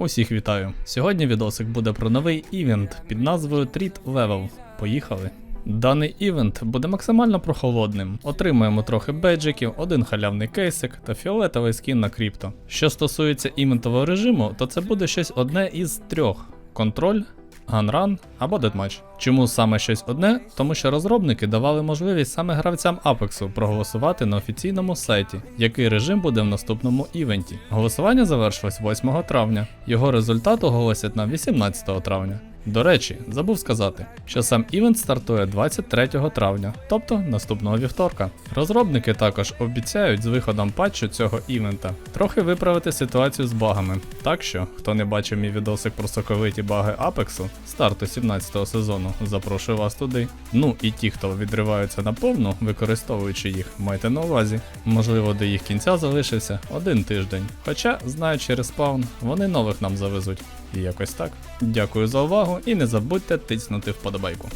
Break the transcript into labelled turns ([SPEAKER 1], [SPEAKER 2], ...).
[SPEAKER 1] Усіх вітаю! Сьогодні відосик буде про новий івент під назвою Treat Level. Поїхали! Даний івент буде максимально прохолодним. Отримаємо трохи беджиків, один халявний кейсик та фіолетовий скін на крипто. Що стосується івентового режиму, то це буде щось одне із трьох: контроль, ганран або детматч. Чому саме щось одне? Тому що розробники давали можливість саме гравцям Apex проголосувати на офіційному сайті, який режим буде в наступному івенті. Голосування завершилось 8 травня. Його результат оголосять на 18 травня. До речі, забув сказати, що сам івент стартує 23 травня, тобто наступного вівторка. Розробники також обіцяють з виходом патчу цього івента трохи виправити ситуацію з багами. Так що, хто не бачив мій відосик про соковиті баги Апексу старту 17-го сезону, запрошую вас туди. Ну і ті, хто відриваються наповну, використовуючи їх, майте на увазі. Можливо, до їх кінця залишився один тиждень. Хоча, знаючи через спаун, вони нових нам завезуть. І якось так. Дякую за увагу і не забудьте тиснути вподобайку.